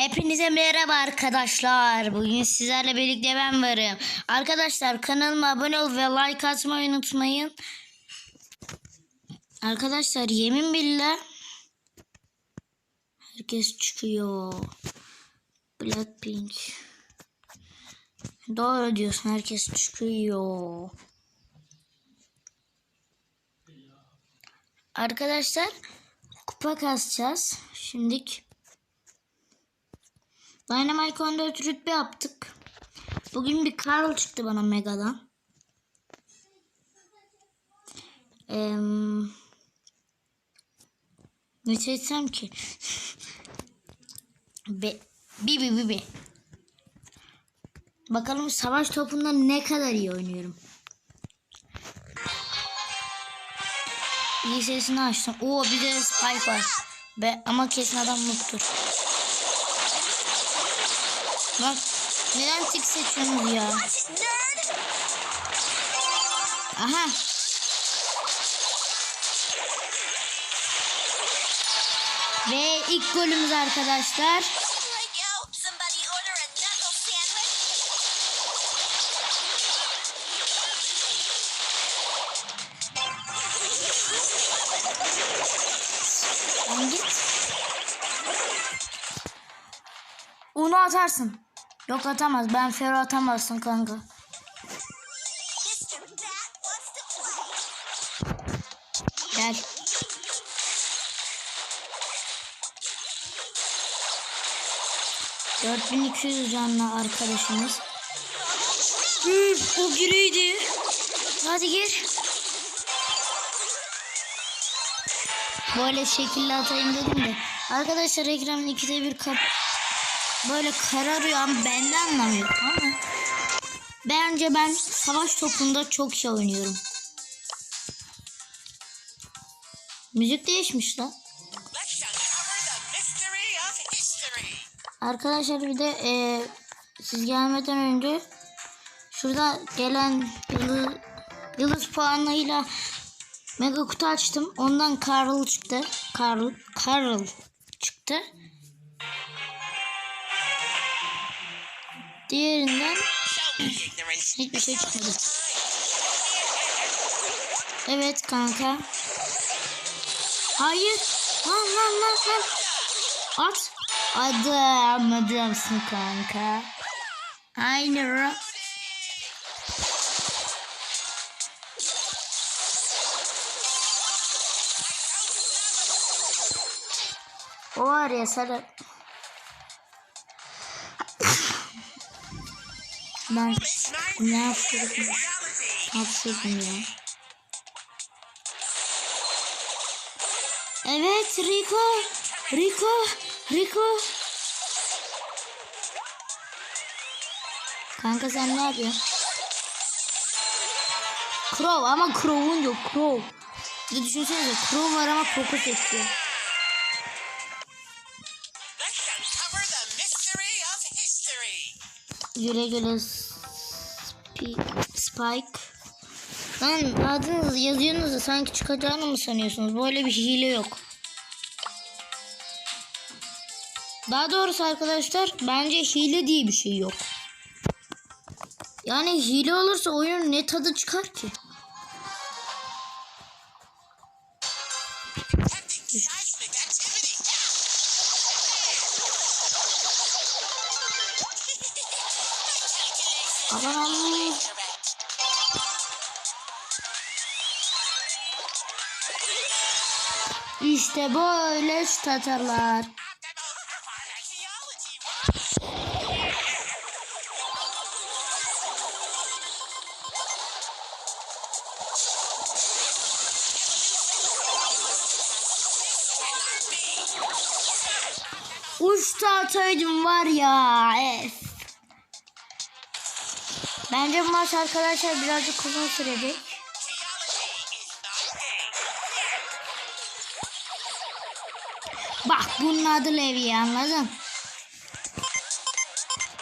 Hepinize merhaba arkadaşlar. Bugün sizlerle birlikte ben varım. Arkadaşlar kanalıma abone ol ve like atmayı unutmayın. Arkadaşlar yemin billah herkes çıkıyor. Blackpink. Doğru diyorsun herkes çıkıyor. Arkadaşlar kupa kasacağız. Şimdilik Dynamite 14 rütbe yaptık. Bugün bir Carl çıktı bana Mega'dan. Eee ne seçsem ki? Be, Bibi Bibi. Bakalım savaş topunda ne kadar iyi oynuyorum. İyi sesini açtım. Oo bir de Spike var. Be, ama kesin adam mutludur. Bak neden tik seçiyorsunuz ya? Aha. Ve ilk golümüz arkadaşlar. Onu atarsın. Yok atamaz. Ben Fero atamazsın kanka. Mr. Bat wants to play. Gel. ...4200 canlı arkadaşımız. Üf, o giriydi. Hadi gir. Böyle şekilli atayım dedim de. Arkadaşlar ekranın ikide bir kap... Böyle kararıyor ben de anlamıyorum ama... Bence ben savaş topunda çok iyi oynuyorum. Müzik değişmiş lan. Arkadaşlar bir de e, siz gelmeden önce şurada gelen yıldız, yıldız puanıyla mega kutu açtım. Ondan Carl çıktı. Carl, Carl çıktı. Diğerinden hiçbir şey çıkmadı. Evet kanka. Hayır. Lan lan lan lan. At. Adam adamsın kanka. Aynı. O var ya sarı. Ben ne yapıyorum? Ne yapıyordum ya? Evet Rico. Rico. Rico. Kanka sen ne yapıyorsun? Crow ama Crow'un yok Crow. Bir düşünsenize Crow var ama Poco seçiyor. Güle güle Spi- Spike. Lan adınızı yazıyorsunuz da sanki çıkacağını mı sanıyorsunuz? Böyle bir hile yok. Daha doğrusu arkadaşlar bence hile diye bir şey yok. Yani hile olursa oyunun ne tadı çıkar ki? İşte böyle. Archaeology. Uçta ataydım var ya. Ef. Bence bu maç arkadaşlar birazcık uzun sürecek. Bak bunun adı Levi anladın?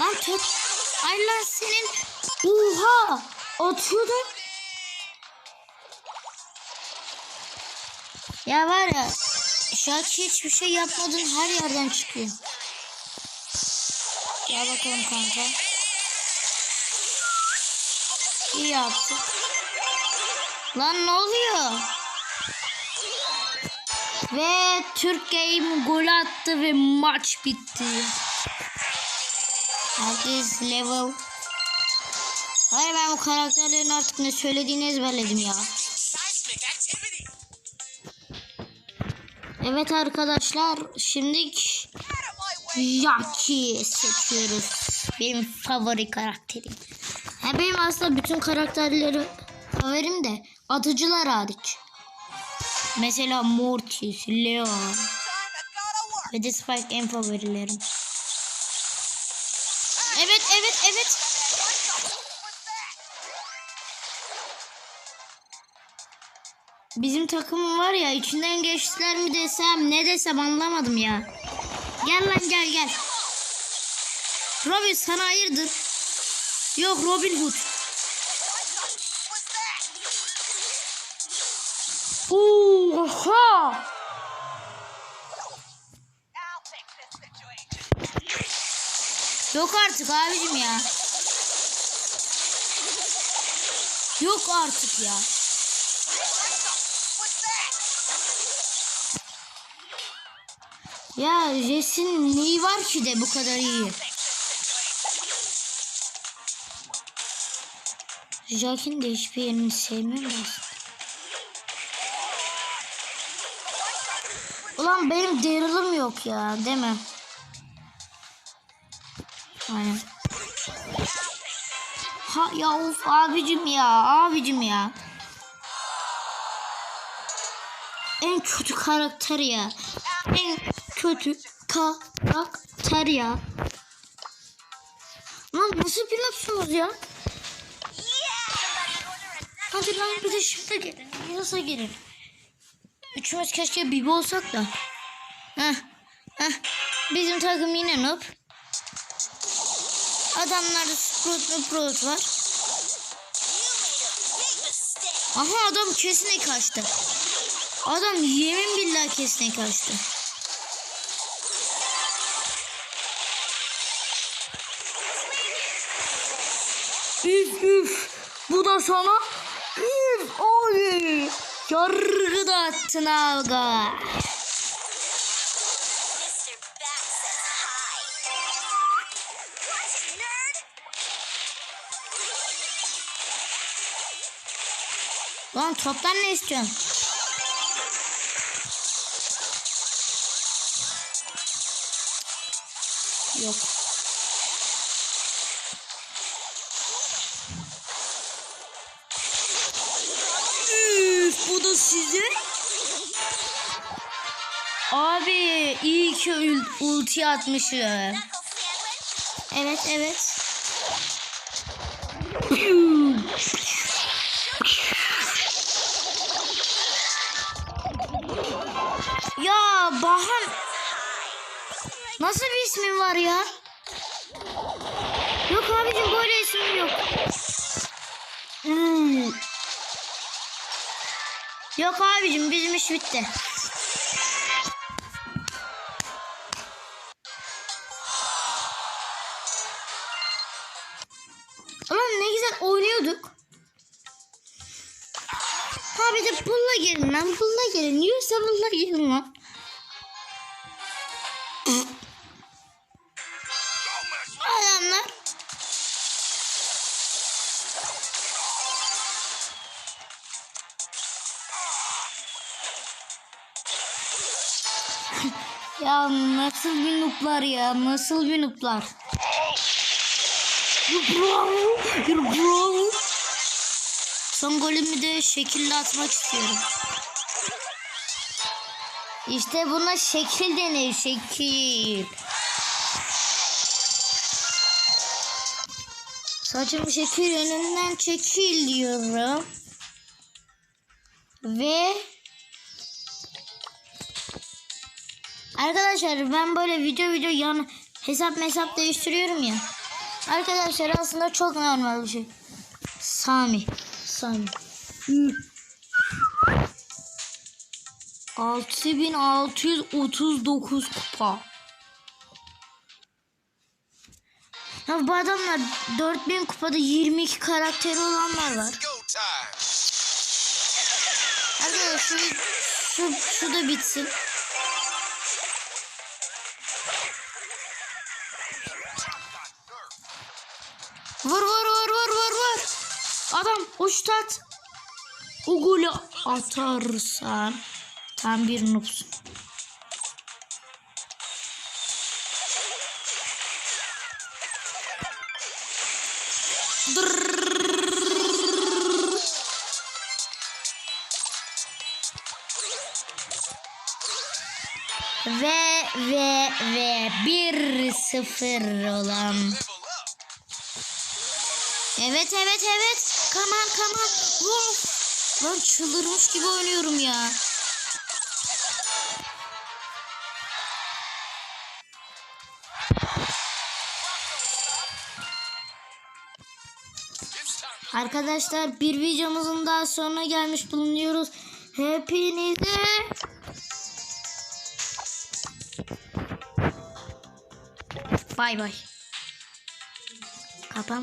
Lan top. Ay lan senin. Oha. Atıyordun. Ya var ya. Şu an hiçbir şey yapmadın her yerden çıkıyor. Gel bakalım kanka. İyi yaptık. Lan ne oluyor? Ve Türk Game gol attı ve maç bitti. Herkes level. Hayır ben bu karakterlerin artık ne söylediğini ezberledim ya. Evet arkadaşlar şimdi. Jackie seçiyoruz. Benim favori karakterim. Ha, benim aslında bütün karakterleri favorim de atıcılar hariç. Mesela Mortis, Leon ve de Spike en favorilerim. Evet evet evet. Bizim takımın var ya içinden geçtiler mi desem ne desem anlamadım ya. Gel lan gel gel. Robin sana hayırdır? Yok Robin Hood. Oha! Yok artık abicim ya. Yok artık ya. Ya Jes'in neyi var ki de bu kadar iyi? Jack'in de hiçbir yerini sevmiyorum da aslında. Ulan benim Daryl'ım yok ya değil mi? Aynen. Ha ya of abicim ya abicim ya. En kötü karakter ya. En kötü karakter ya. Lan nasıl pilotssunuz ya? Hadi lan bir de şimdi gelin. Yarasa gelin. Üçümüz keşke Bibi olsak da. Heh. Heh. Bizim takım yine noob. Adamlarda Sprout ve Prout var. Aha adam kesine kaçtı. Adam yemin billahi kesine kaçtı. Üf üf. Bu da sana. Üf oy. Yargı da attın nerd? Lan toptan ne istiyorsun? Yok. Bu da size. Abi iyi ki ul- ulti atmışım. Evet evet. ya Bahan nasıl bir ismin var ya? Yok abicim böyle ismim yok. Hmm. Yok abicim bizim iş bitti. Ulan ne güzel oynuyorduk. Ha bir de pulla gelin lan pulla gelin. Yiyorsa pulla gelin lan. ya nasıl bir nuplar ya nasıl bir nuplar. Bravo. Bravo. Son golümü de şekilli atmak istiyorum. İşte buna şekil denir. Şekil. Saçımı şekil önünden çekil diyorum. Ve Arkadaşlar ben böyle video video yan hesap hesap değiştiriyorum ya. Arkadaşlar aslında çok normal bir şey. Sami. Sami. Hı. 6639 kupa. Ya bu adamlar 4000 kupada 22 karakteri olanlar var. Arkadaşlar şu, şu, şu da bitsin. Vur vur vur vur vur vur. Adam uçtu at. O golü atarsan tam bir noobsun. Ve ve ve 1-0 olan. Evet evet evet. Come on. Vur. Lan çıldırmış gibi oynuyorum ya. Arkadaşlar bir videomuzun daha sonuna gelmiş bulunuyoruz. Hepinize Bay bay. Kapan